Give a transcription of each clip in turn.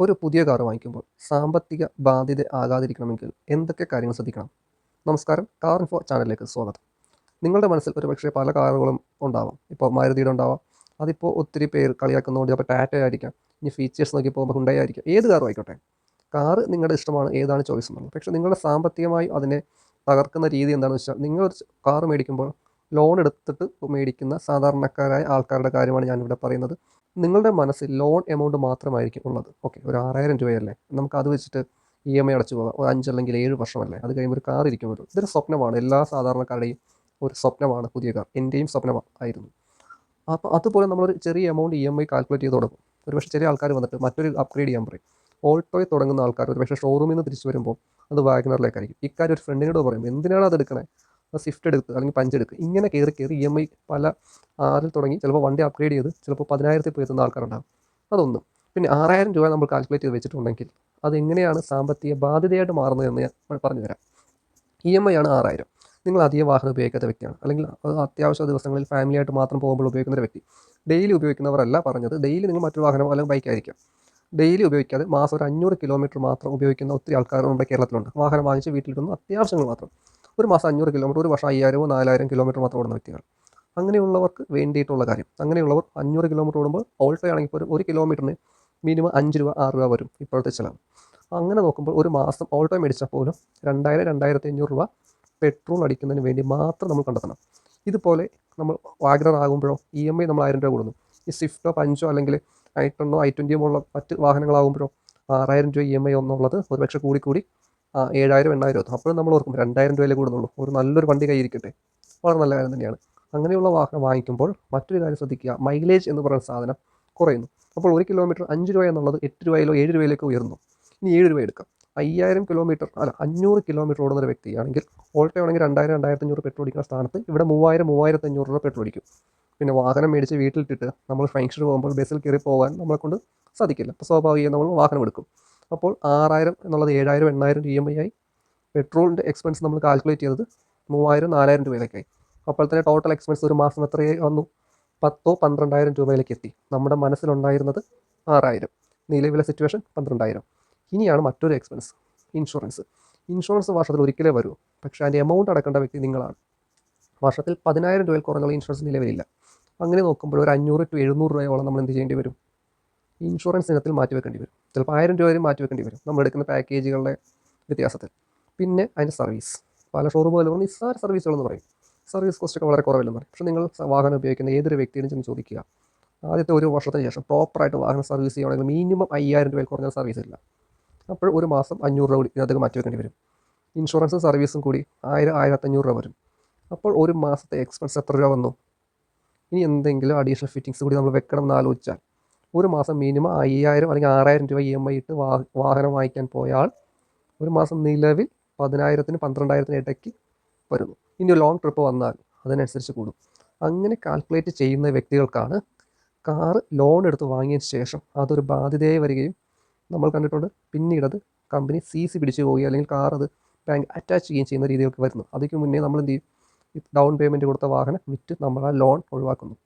ഒരു പുതിയ കാർ വാങ്ങിക്കുമ്പോൾ സാമ്പത്തിക ബാധ്യത ആകാതിരിക്കണമെങ്കിൽ എന്തൊക്കെ കാര്യങ്ങൾ ശ്രദ്ധിക്കണം? നമസ്കാരം. കാർ ഇൻഫോ ചാനലിലേക്ക് സ്വാഗതം. നിങ്ങളുടെ മനസ്സിൽ ഒരുപക്ഷെ പല കാറുകളും ഉണ്ടാവാം. ഇപ്പോൾ മാരുതിയുടെ ഉണ്ടാവാം. അതിപ്പോൾ ഒത്തിരി പേര് കളിയാക്കുന്നതുകൊണ്ട് അപ്പോൾ ടാറ്റ ആയിരിക്കാം. ഇനി ഫീച്ചേഴ്സ് നോക്കി പോകുമ്പോൾ ഹുണ്ടായി ആയിരിക്കാം. ഏത് കാറും ആയിക്കോട്ടെ. കാറ് നിങ്ങളുടെ ഇഷ്ടമാണ് ഏതാണ് ചോയ്സ് എന്നുള്ളത്. പക്ഷേ നിങ്ങളുടെ സാമ്പത്തികമായി അതിനെ തകർക്കുന്ന രീതി എന്താണെന്ന് വെച്ചാൽ നിങ്ങൾ കാർ മേടിക്കുമ്പോൾ ലോൺ എടുത്തിട്ട് മേടിക്കുന്ന സാധാരണക്കാരായ ആൾക്കാരുടെ കാര്യമാണ് ഞാനിവിടെ പറയുന്നത്. നിങ്ങളുടെ മനസ്സിൽ ലോൺ എമൗണ്ട് മാത്രമായിരിക്കും ഉള്ളത്. ഓക്കെ ഒരു ആറായിരം രൂപയല്ലേ? നമുക്ക് അത് വെച്ചിട്ട് ഇ എം ഐ അടച്ചു പോകാം. ഒരു അഞ്ച് അല്ലെങ്കിൽ ഏഴ് വർഷമല്ലേ? അത് കഴിയുമ്പോൾ ഒരു കാർ ഇരിക്കുമല്ലോ ഇതൊരു സ്വപ്നമാണ്. എല്ലാ സാധാരണക്കാരുടെയും ഒരു സ്വപ്നമാണ് പുതിയ കാർ എന്റെയും സ്വപ്നമായിരുന്നു. അപ്പോൾ അതുപോലെ നമ്മളൊരു ചെറിയ amount E M I calculate ചെയ്ത് തുടങ്ങും. ഒരുപക്ഷെ ചെറിയ ആൾക്കാർ വന്നിട്ട് മറ്റൊരു അപ്ഗ്രേഡ് ചെയ്യാൻ പറയും. ഓൾട്ടോയിൽ തുടങ്ങുന്ന ആൾക്കാർ ഒരുപക്ഷെ ഷോറൂമിൽ നിന്ന് തിരിച്ചു വരുമ്പോൾ അത് വാഗ്നറിലേക്കായിരിക്കും. ഇക്കാര്യം ഒരു ഫ്രണ്ടിനോട് പറയും എന്തിനാണ് അത് എടുക്കണേ? സ്വിഫ്റ്റ് എടുക്കുക അല്ലെങ്കിൽ പഞ്ച് എടുക്കുക. ഇങ്ങനെ കയറി കയറി ഇ എം ഐ പല ആറിൽ തുടങ്ങി ചിലപ്പോൾ വണ്ടി അപ്ഗ്രേഡ് ചെയ്ത് ചിലപ്പോൾ പതിനായിരത്തിൽ പോയി എത്തുന്ന ആൾക്കാരുണ്ടാകും. അതൊന്നും. പിന്നെ ആറായിരം രൂപ നമ്മൾ കാൽക്കുലേറ്റ് ചെയ്ത് വെച്ചിട്ടുണ്ടെങ്കിൽ അത് എങ്ങനെയാണ് സാമ്പത്തിക ബാധ്യതയായിട്ട് മാറുന്നത് എന്ന് ഞാൻ പറഞ്ഞു തരാം ഇ എം ഐ ആണ് ആറായിരം. നിങ്ങൾ അധികം വാഹനം ഉപയോഗിക്കാത്ത വ്യക്തിയാണ്. അല്ലെങ്കിൽ അത് അത്യാവശ്യ ദിവസങ്ങളിൽ ഫാമിലിയായിട്ട് മാത്രം പോകുമ്പോൾ ഉപയോഗിക്കുന്ന ഒരു വ്യക്തി. ഡെയിലി ഉപയോഗിക്കുന്നവരല്ല പറഞ്ഞത്. ഡെയിലി നിങ്ങൾ മറ്റൊരു വാഹനം അല്ലെങ്കിൽ ബൈക്കായിരിക്കാം ഡെയിലി ഉപയോഗിക്കാതെ മാസം ഒരു അഞ്ഞൂറ് കിലോമീറ്റർ മാത്രം ഉപയോഗിക്കുന്ന ഒത്തിരി ആൾക്കാർ നമ്മുടെ കേരളത്തിലുണ്ട്. വാഹനം വാങ്ങിച്ച് വീട്ടിലിരുന്നു അത്യാവശ്യങ്ങൾ മാത്രം. ഒരു മാസം അഞ്ഞൂറ് കിലോമീറ്റർ ഒരു വർഷം അയ്യായിരമോ നാലായിരം കിലോമീറ്റർ മാത്രം ഓടുന്ന വ്യക്തികൾ. അങ്ങനെയുള്ളവർക്ക് വേണ്ടിയിട്ടുള്ള കാര്യം. അങ്ങനെയുള്ളവർ അഞ്ഞൂറ് കിലോമീറ്റർ ഓടുമ്പോൾ ഓൾട്ടോ ആണെങ്കിൽ പോലും ഒരു കിലോമീറ്ററിന് മിനിമം അഞ്ച് രൂപ ആറ് രൂപ വരും ഇപ്പോഴത്തെ ചിലവ്. അങ്ങനെ നോക്കുമ്പോൾ ഒരു മാസം ഓൾട്ടോ മേടിച്ചാൽ പോലും രണ്ടായിരം രണ്ടായിരത്തി അഞ്ഞൂറ് രൂപ പെട്രോൾ അടിക്കുന്നതിന് വേണ്ടി മാത്രം നമ്മൾ കണ്ടെത്തണം. ഇതുപോലെ നമ്മൾ വാഗ്നർ ആകുമ്പോഴോ ഇ എം ഐ നമ്മൾ ആയിരം രൂപ കൊടുക്കുന്നു. ഈ സ്വിഫ്റ്റോ പഞ്ചോ അല്ലെങ്കിൽ ഐ ടെണ്ണോ ഐ ട്വന്റിയോ ഉള്ള മറ്റ് വാഹനങ്ങളാകുമ്പോഴോ ആറായിരം രൂപ ഇ എം ഐ എന്നുള്ളത് ഒരുപക്ഷെ കൂടി കൂടി ആ ഏഴായിരം എണ്ണായിരം എത്തും അപ്പോഴും നമ്മൾ ഓർക്കും രണ്ടായിരം രൂപയിലേ കൂടുന്നുള്ളൂ. ഒരു നല്ലൊരു വണ്ടി കയ്യിരിക്കട്ടെ വളരെ നല്ല കാര്യം തന്നെയാണ്. അങ്ങനെയുള്ള വാഹനം വാങ്ങിക്കുമ്പോൾ മറ്റൊരു കാര്യം ശ്രദ്ധിക്കുക. മൈലേജ് എന്ന് പറയുന്ന സാധനം കുറയുന്നു. അപ്പോൾ ഒരു കിലോമീറ്റർ അഞ്ച് രൂപ എന്നുള്ളത് എട്ട് രൂപയിലോ ഏഴ് രൂപയിലേക്ക് ഉയർന്നു. ഇനി ഏഴ് രൂപ എടുക്കാം. അയ്യായിരം കിലോമീറ്റർ അല്ല അഞ്ഞൂറ് കിലോമീറ്റർ ഓടുന്ന ഒരു വ്യക്തിയാണെങ്കിൽ ഓൾട്ടോ ആണെങ്കിൽ രണ്ടായിരം രണ്ടായിരത്തി അഞ്ഞൂറ് പെട്രോൾ അടിക്കുന്ന സ്ഥാനത്ത് ഇവിടെ മൂവായിരം മൂവായിരത്തി അഞ്ഞൂറ് രൂപ പെട്രോൾ അടിക്കും. പിന്നെ വാഹനം മേടിച്ച് വീട്ടിലിട്ടിട്ട് നമ്മൾ ഫങ്ഷന് പോകുമ്പോൾ ബസ്സിൽ കയറി പോകാൻ നമ്മളെ കൊണ്ട് സാധിക്കില്ല. അപ്പോൾ സ്വാഭാവികം നമ്മൾ വാഹനം എടുക്കും. അപ്പോൾ ആറായിരം എന്നുള്ളത് ഏഴായിരം എണ്ണായിരം ഇ എം ഐ ആയി പെട്രോളിന്റെ എക്സ്പെൻസ് നമ്മൾ കാൽക്കുലേറ്റ് ചെയ്തത് മൂവായിരം നാലായിരം രൂപയിലേക്കായി. അപ്പോൾ തന്നെ ടോട്ടൽ എക്സ്പെൻസ് ഒരു മാസം എത്രയായി വന്നു? പത്തോ പന്ത്രണ്ടായിരം രൂപയിലേക്ക് എത്തി. നമ്മുടെ മനസ്സിലുണ്ടായിരുന്നത് ആറായിരം. നിലവിലെ സിറ്റുവേഷൻ പന്ത്രണ്ടായിരം. ഇനിയാണ് മറ്റൊരു എക്സ്പെൻസ് ഇൻഷുറൻസ് ഇൻഷുറൻസ് വർഷത്തിൽ ഒരിക്കലേ വരൂ പക്ഷേ അതിന്റെ എമൗണ്ട് അടക്കേണ്ട വ്യക്തി നിങ്ങളാണ്. വർഷത്തിൽ പതിനായിരം രൂപയിൽ കുറഞ്ഞുള്ള ഇൻഷുറൻസ് നിലവിലില്ല. അങ്ങനെ നോക്കുമ്പോൾ ഒരു അഞ്ഞൂറ് ടു എഴുന്നൂറ് രൂപയോളം നമ്മൾ എന്ത് ചെയ്യേണ്ടി വരും? ഇൻഷുറൻസ് ഇനത്തിൽ മാറ്റി വെക്കേണ്ടി വരും. ചിലപ്പോൾ ആയിരം രൂപ വരെ മാറ്റി വെക്കേണ്ടി വരും. നമ്മൾ എടുക്കുന്ന പാക്കേജുകളുടെ വ്യത്യാസത്തിൽ. പിന്നെ അതിന്റെ സർവീസ് പല ഷോറൂമുകളിലും നിസ്സാര സർവീസുകളെന്ന് പറയും. സർവീസ് കോസ്റ്റ് ഒക്കെ വളരെ കുറവില്ലെന്ന് പറയും. പക്ഷേ നിങ്ങൾ വാഹനം ഉപയോഗിക്കുന്ന ഏതൊരു വ്യക്തിയും ചെന്ന് ചോദിക്കുക. ആദ്യത്തെ ഒരു വർഷത്തിന് ശേഷം പ്രോപ്പറായിട്ട് വാഹനം സർവീസ് ചെയ്യുകയാണെങ്കിൽ മിനിമം അയ്യായിരം രൂപയിൽ കുറഞ്ഞ സർവീസ് ഇല്ല. അപ്പോൾ ഒരു മാസം അഞ്ഞൂറ് രൂപ കൂടി ഇതിനകത്ത് മാറ്റി വെക്കേണ്ടി വരും. ഇൻഷുറൻസും സർവീസും കൂടി ആയിരം ആയിരത്തഞ്ഞൂറ് രൂപ വരും. അപ്പോൾ ഒരു മാസത്തെ എക്സ്പെൻസ് എത്ര രൂപ വന്നു? ഇനി എന്തെങ്കിലും അഡീഷണൽ ഫിറ്റിങ്സ് കൂടി നമ്മൾ വെക്കണം എന്ന് ആലോചിച്ചാൽ ഒരു മാസം മിനിമം അയ്യായിരം അല്ലെങ്കിൽ ആറായിരം രൂപ ഇ എം ഐ ഇട്ട് വാഹനം വാങ്ങിക്കാൻ പോയാൽ ഒരു മാസം നിലവിൽ പതിനായിരത്തിന് പന്ത്രണ്ടായിരത്തിന് ഇടയ്ക്ക് വരുന്നു. ഇനി ലോങ് ട്രിപ്പ് വന്നാൽ അതിനനുസരിച്ച് കൂടും. അങ്ങനെ കാൽക്കുലേറ്റ് ചെയ്യുന്ന വ്യക്തികൾക്കാണ് കാറ് ലോൺ എടുത്ത് വാങ്ങിയതിന് ശേഷം അതൊരു ബാധ്യതയായി വരികയും നമ്മൾ കണ്ടിട്ടുണ്ട്. പിന്നീട് അത് കമ്പനി സി സി പിടിച്ചു പോവുകയും അല്ലെങ്കിൽ കാർ അത് ബാങ്ക് അറ്റാച്ച് ചെയ്യുകയും ചെയ്യുന്ന രീതികൾക്ക് വരുന്നു. അതിന് മുന്നേ നമ്മൾ എന്ത് ചെയ്യും? ഡൗൺ പേയ്മെന്റ് കൊടുത്ത വാഹനം വിറ്റ് നമ്മൾ ആ ലോൺ ഒഴിവാക്കുന്നു.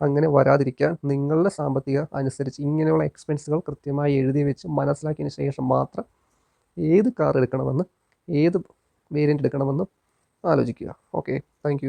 അങ്ങനെ വരാതിരിക്കാൻ നിങ്ങളുടെ സാമ്പത്തിക അനുസരിച്ച് ഇങ്ങനെയുള്ള എക്സ്പെൻസുകൾ കൃത്യമായി എഴുതി വെച്ച് മനസ്സിലാക്കിയതിന് ശേഷം മാത്രം ഏത് കാർ എടുക്കണമെന്ന് ഏത് വേരിയന്റ് എടുക്കണമെന്ന് ആലോചിക്കുക. Okay thank